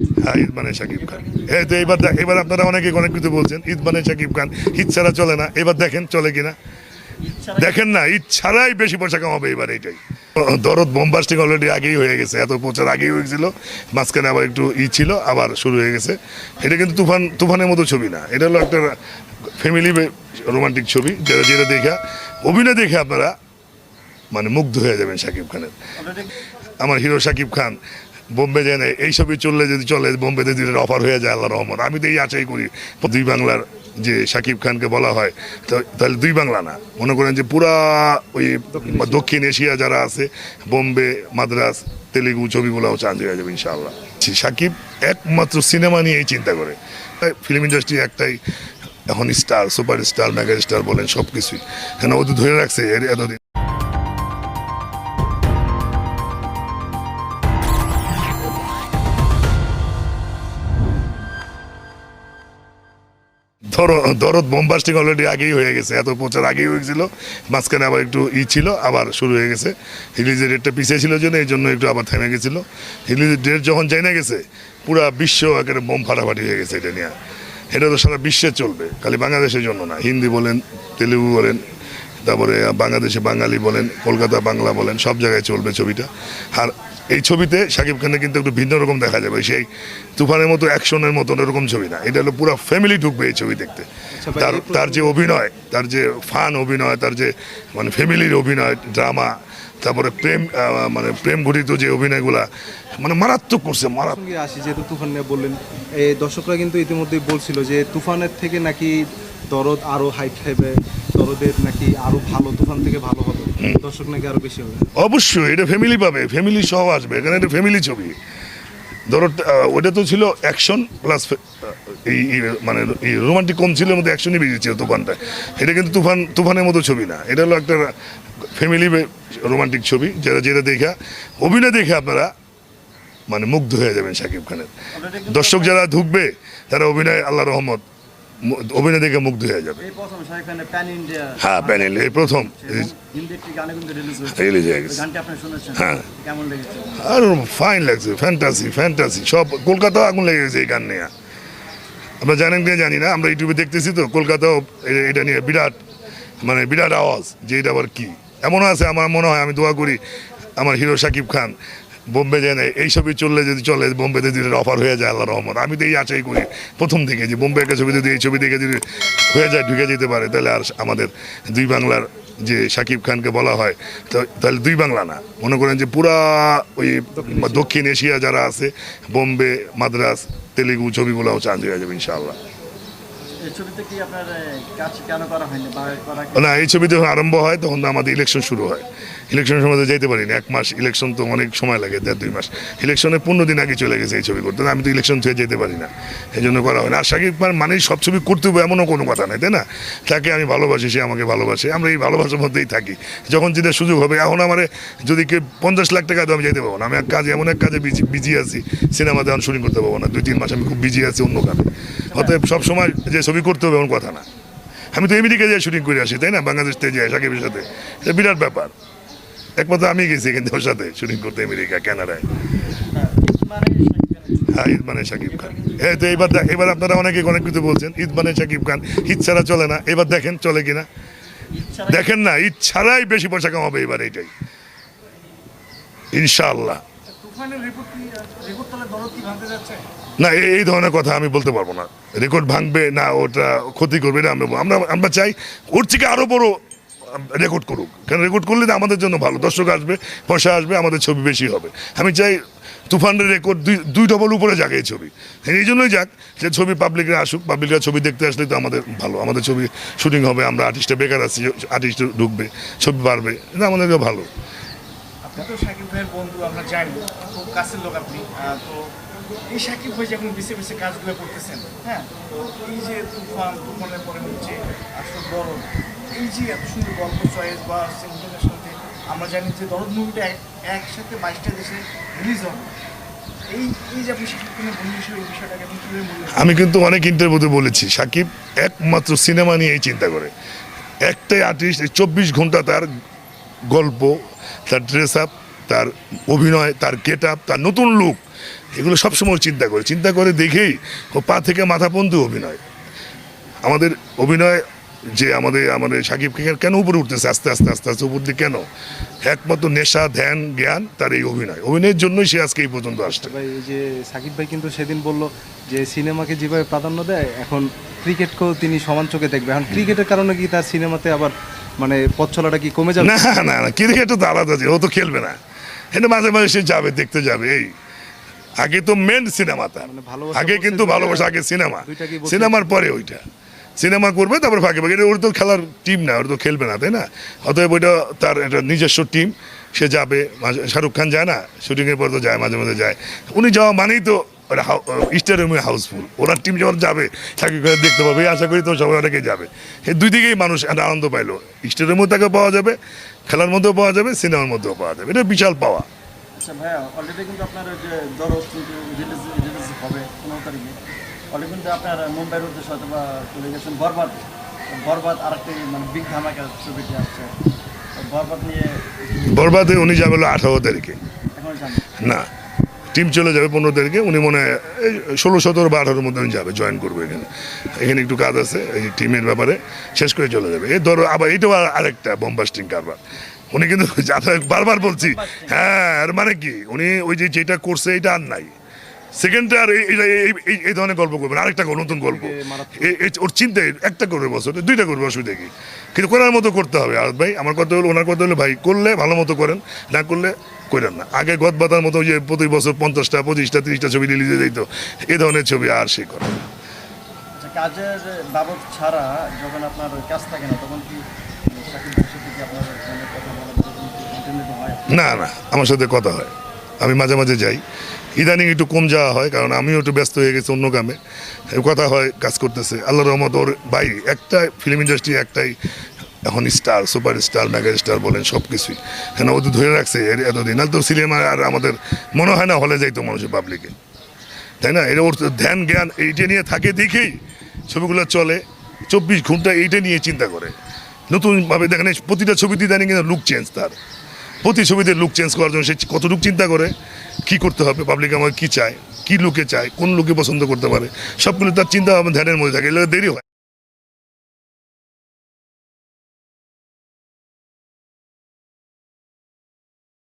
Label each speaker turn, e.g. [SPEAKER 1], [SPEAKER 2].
[SPEAKER 1] হ্যাঁ মানে শাকিব খান। এই তো এবার এবার আপনারা অনেকে অনেক কিছু বলছেন, ঈদ মানে শাকিব খান। ছাড়া চলে না, এবার দেখেন চলে কিনা। দেখেন না, ঈদ ছাড়াই বেশি পয়সা এবার দরদ বোমবাস্টিং অলরেডি আগেই হয়ে গেছে, এত প্রচার আগেই হয়েছিল মাঝখানে আবার একটু ই ছিল, আবার শুরু হয়ে গেছে। এটা কিন্তু তুফান, তুফানের মতো ছবি না, এটা হলো একটা ফ্যামিলি রোমান্টিক ছবি, যেটা যেটা দেখা, অভিনয় দেখে আপনারা মানে মুগ্ধ হয়ে যাবেন শাকিব খানের। আমার হিরো শাকিব খান বোম্বে যায় না এই ছবি চললে যদি চলে বোম্বেতে দিনের অফার হয়ে যায় আল্লাহ রহমান আমি তো এই আশাই করি দুই বাংলার যে শাকিব খানকে বলা হয় তাহলে দুই বাংলা না। মনে করেন যে পুরা ওই দক্ষিণ এশিয়া। যারা আছে বোম্বে মাদ্রাস তেলেগু ছবিগুলোও চান্স হয়ে যাবে ইনশাআল্লাহ। শাকিব একমাত্র সিনেমা নিয়েই চিন্তা করে। তাই ফিল্ম ইন্ডাস্ট্রি একটাই এখন star super star mega star বলেন সব কিছুই কেন ও তো ধরে রাখছে এর এতদিন দরদ বোমবাস্টিং অলরেডি আগেই হয়ে গেছে। এত প্রচার আগেই হয়ে হয়েছিল। মাঝখানে আবার একটু ই ছিল, আবার শুরু হয়ে গেছে। রিলিজের ডেটটা পিছিয়ে ছিল জন্য, এই জন্য একটু আবার থেমে গেছিল। রিলিজের ডেট যখন জেনে গেছে, পুরা বিশ্ব একেবারে বোম ফাটাফাটি হয়ে গেছে এটা নিয়ে। এটা তো সারা বিশ্বে চলবে, খালি বাংলাদেশের জন্য না। হিন্দি বলেন, তেলেগু বলেন, তারপরে বাংলাদেশে বাঙালি বলেন, কলকাতা বাংলা বলেন, সব জায়গায় চলবে ছবিটা। আর এই ছবিতে শাকিব খানের কিন্তু একটু ভিন্ন রকম দেখা যাবে। সেই তুফানের মতো অ্যাকশনের মতো এরকম ছবি না। এটা হলো পুরো ফ্যামিলি ঢুকবে এই ছবি দেখতে। তার তার যে অভিনয় তার যে ফান অভিনয় তার যে মানে ফ্যামিলির অভিনয় ড্রামা তারপরে প্রেম মানে প্রেম ঘটিত যে অভিনয়গুলা মানে মারাত্মক করছে মারাত্মক।
[SPEAKER 2] আসি যেহেতু তুফান নিয়ে বললেন। এই দর্শকরা কিন্তু ইতিমধ্যেই বলছিল যে তুফানের থেকে নাকি দরদ আরও হাইট খাইবে দরদের নাকি আরও ভালো তুফান থেকে ভালো হবে। দর্শক নাকি আরও বেশি হবে।
[SPEAKER 1] অবশ্যই এটা ফ্যামিলি পাবে ফ্যামিলি সহ আসবে এখানে এটা ফ্যামিলি ছবি। ধরো ওটা তো ছিল অ্যাকশন প্লাস এই মানে এই রোমান্টিক কম ছিল মধ্যে অ্যাকশনই বেশি ছিল তুফানটায় এটা কিন্তু তুফান তুফানের মতো ছবি না। এটা হলো একটা ফ্যামিলি রোমান্টিক ছবি। যেটা যেটা দেখা অভিনয় দেখে আপনারা মানে মুগ্ধ হয়ে যাবেন শাকিব খানের। দর্শক যারা ঢুকবে তারা অভিনয় আল্লাহ রহমত অভিনয় দেখে মুগ্ধ হয়ে যাবে।
[SPEAKER 3] খানের প্যান ইন্ডিয়া
[SPEAKER 1] হ্যাঁ এই প্রথম।
[SPEAKER 3] রিলিজ
[SPEAKER 1] হয়ে গেছে। হ্যাঁ। আর ফাইন লাগছে ফ্যান্টাসি ফ্যান্টাসি সব কলকাতাও আগুন লেগে গেছে এই গান নিয়ে। আমরা জানেন কিনা জানি না আমরা ইউটিউবে দেখতেছি তো কলকাতাও এটা নিয়ে বিরাট মানে বিরাট আওয়াজ যে এটা আবার কি। এমনও আছে আমার মনে হয় আমি দোয়া করি আমার হিরো শাকিব খান। বোম্বে যায় না এই ছবি চললে যদি চলে বোম্বেতে দিনের অফার হয়ে যায় আল্লাহ রহমান আমি তো এই আশাই করি প্রথম থেকে যে বোম্বে একটা ছবি যদি এই ছবি দেখে যদি হয়ে যায় ঢুকে যেতে পারে তাহলে আর আমাদের দুই বাংলার যে শাকিব খানকে বলা হয় তো- তাহলে দুই বাংলা না। মনে করেন যে পুরা ওই দক্ষিণ এশিয়া যারা আছে বোম্বে মাদ্রাস তেলেগু ছবিগুলোও চান্স হয়ে যাবে ইনশাআল্লাহ।
[SPEAKER 3] ছবিতে
[SPEAKER 1] না এই ছবি যখন আরম্ভ হয় তখন আমাদের ইলেকশন শুরু হয়। ইলেকশনের সময় তো যেতে পারিনি, এক মাস ইলেকশন তো অনেক সময় লাগে, দেড় দুই মাস। ইলেকশনের পনেরো দিন আগে চলে গেছে এই ছবি করতে আমি তো ইলেকশন থেকে যেতে পারি না, এই জন্য করা হয় না। আর খান মানে সব ছবি করতে হবে এমনও কোনো কথা নেই, তাই না? তাকে আমি ভালোবাসি, সে আমাকে ভালোবাসে, আমরা এই ভালোবাসার মধ্যেই থাকি। যখন যেটা সুযোগ হবে, এখন আমার যদি কেউ পঞ্চাশ লাখ টাকা আমি যেতে পারব না। আমি এক কাজে, এমন এক কাজে বিজি বিজি আছি সিনেমাতে এখন শুটিং করতে পারব না। দুই, তিন মাস আমি খুব বিজি আছি অন্য কাজে। অতএব সব সময় যে ছবি করতে হবে, এমন কথা না। আমি তো আমেরিকা যাই, শুটিং করে আসি, তাই না? বাংলাদেশ থেকে যাই, সাকিবের সাথে। এটা বিরাট ব্যাপার। একমাত্র আমি গেছি কিন্তু ওর সাথে শুটিং করতে আমেরিকা কানাডায়। হ্যাঁ ঈদ মানে শাকিব খান। এই তো এবার দেখ- এবার আপনারা অনেকে অনেক কিছু বলছেন ঈদ মানে শাকিব খান। ঈদ ছাড়া চলে না এবার দেখেন চলে কিনা। দেখেন না ঈদ ছাড়াই বেশি পয়সা কামাবে এবার এইটাই ইনশাআল্লাহ। না এই- ধরনের কথা আমি বলতে পারব না। রেকর্ড ভাঙবে না ওটা ক্ষতি করবে না আমরা আমরা আমরা চাই ওর থেকে আরও বড় রেকর্ড করুক। কারণ রেকর্ড করলে আমাদের জন্য ভালো। দর্শক আসবে, পয়সা আসবে, আমাদের ছবি বেশি হবে। আমি চাই তুফানের রেকর্ড দুই দুই ডবল উপরে যাক এই ছবি। এই জন্যই যাক যে ছবি পাবলিকরা আসুক পাবলিকরা ছবি দেখতে আসলে তো আমাদের ভালো। আমাদের ছবি শুটিং হবে, আমরা আর্টিস্টে বেকার আছি আর্টিস্ট ঢুকবে, ছবি বাড়বে, এটা আমাদেরকে ভালো।
[SPEAKER 4] কাজগুলো করতেছেন হ্যাঁ? এই যে এত সুন্দর গল্প, চয়েস বা ইন্টারন্যাশনাল আমরা জানি যে দরদ মুভিটা একসাথে বাইশটা দেশে রিলিজ হবে।
[SPEAKER 1] আমি কিন্তু অনেক ইন্টারভিউতে বলেছি সাকিব একমাত্র সিনেমা নিয়েই চিন্তা করে। একটাই আর্টিস্ট এই চব্বিশ ঘণ্টা তার গল্প, তার ড্রেস আপ তার অভিনয়, তার গেট আপ তার নতুন লুক এগুলো সবসময় চিন্তা করে। চিন্তা করে দেখেই ও পা থেকে মাথা পর্যন্ত অভিনয়। আমাদের অভিনয় যে আমাদের আমাদের সাকিব খান কেন উপরে উঠতেছে? আস্তে আস্তে আস্তে আস্তে উপর দিয়ে কেন? একমাত্র নেশা ধ্যান জ্ঞান তার এই অভিনয়। অভিনয়ের জন্যই সে আজকে এই পর্যন্ত আসছে।
[SPEAKER 2] ভাই এই যে সাকিব ভাই কিন্তু সেদিন বলল যে সিনেমাকে যেভাবে প্রাধান্য দেয় এখন ক্রিকেটকেও তিনি সমান চোখে দেখবে। এখন ক্রিকেটের কারণে কি তার সিনেমাতে আবার মানে পথ চলাটা কি কমে যাবে?
[SPEAKER 1] না না না ক্রিকেট তো আলাদা যে ও তো খেলবে না। এটা মাঝে মাঝে সে যাবে দেখতে যাবে এই। আগে তো মেন সিনেমা তার।
[SPEAKER 2] মানে
[SPEAKER 1] আগে কিন্তু ভালোবাসা আগে সিনেমা। সিনেমার পরে ওইটা। সিনেমা করবে, তারপর ফাঁকে ফাঁকে। ওর তো খেলার টিম না, ওর তো খেলবে না, তাই না? অতএব ওইটা তার একটা নিজস্ব টিম সে যাবে শাহরুখ খান যায় না? শুটিংয়ের পর তো যায়, মাঝে মাঝে যায়। উনি যাওয়া মানেই তো ওটা স্টেডিয়ামে হাউসফুল ওনার টিম যখন যাবে সাকিব করে দেখতে পাবে। আশা করি তো সবাই অনেকেই যাবে। এই দুই দিকেই মানুষ একটা আনন্দ পাইলো। স্টেডিয়ামেও তাকে পাওয়া যাবে, খেলার মধ্যেও পাওয়া যাবে, সিনেমার মধ্যেও পাওয়া যাবে। এটা বিশাল পাওয়া।
[SPEAKER 3] আচ্ছা ভাইয়া অলরেডি কিন্তু আপনার যে রিলিজ রিলিজ হবে পনেরো তারিখে। অলরেডি কিন্তু আপনার মুম্বাইয়ের উদ্দেশ্যে হয়তো বা চলে গেছেন বরবাদ। বরবাদ আরেকটি মানে বিগ ধামাকা ছবিটি আসছে। বরবাদ নিয়ে
[SPEAKER 1] বরবাদে উনি যাবে আঠারো তারিখে। না টিম চলে যাবে পনেরো তারিখে। উনি মনে হয় এই ষোলো সতেরো বা আঠারোর মধ্যে উনি যাবে জয়েন করবে এখানে। এখানে একটু কাজ আছে এই টিমের ব্যাপারে শেষ করে চলে যাবে। এই ধরো আবার এইটাও আর- আরেকটা বম্বাস্টিং কারবার। উনি কিন্তু বারবার বলছি হ্যাঁ আর মানে কি? উনি ওই যে যেটা করছে এটা আর নাই। সেকেন্ডটা আর এই- ধরনের গল্প করবেন আরেকটা নতুন গল্প। এ- এ- ওর একটা করবে বছর দুইটা করবে অসুবিধা কি? কিন্তু করার মতো করতে হবে। আর ভাই আমার কথা হলো ওনার কথা হলো ভাই করলে ভালো মতো করেন না করলে করেন না। আগে গদ বাতার মতো যে প্রতি বছর পঞ্চাশটা পঁচিশটা তিরিশটা ছবি রিলিজে দিত এই ধরনের ছবি আর সে করে
[SPEAKER 3] আচ্ছা কাজের বাবদ ছাড়া যখন আপনার কাজ থাকে না তখন কি চাকরি ব্যবসা থেকে আপনার মানে
[SPEAKER 1] না না আমার সাথে কথা হয়। আমি মাঝে মাঝে যাই। ইদানিং একটু কম যাওয়া হয়, কারণ আমিও একটু ব্যস্ত হয়ে গেছি অন্য কামে কথা হয়, কাজ করতেছে। আল্লাহ রহমত, ওর বাইরে একটা ফিল্ম ইন্ডাস্ট্রি একটাই এখন star super star mega star বলেন সব কিছুই কেন ও তো ধরে রাখছে, এর এতদিন। আর তো সিনেমা আর আমাদের মনে হয় না হলে যাইতো মানুষের পাবলিকে তাই না? এটা ওর ধ্যান, জ্ঞান, এইটা নিয়ে থাকে দেখেই ছবিগুলো চলে। চব্বিশ ঘণ্টা এইটা নিয়ে চিন্তা করে। নতুনভাবে দেখেন প্রতিটা ছবিতে ইদানিং কিন্তু লুক চেঞ্জ তার। প্রতি ছবিতে লুক চেঞ্জ করার জন্য সে কতটুকু চিন্তা করে, কি করতে হবে পাবলিক আমাকে কী চায়, কী লুকে চায়, কোন লুকে পছন্দ করতে পারে, সবগুলো তার চিন্তা ভাবনা ধ্যানের মধ্যে থাকে এগুলো দেরি হয়।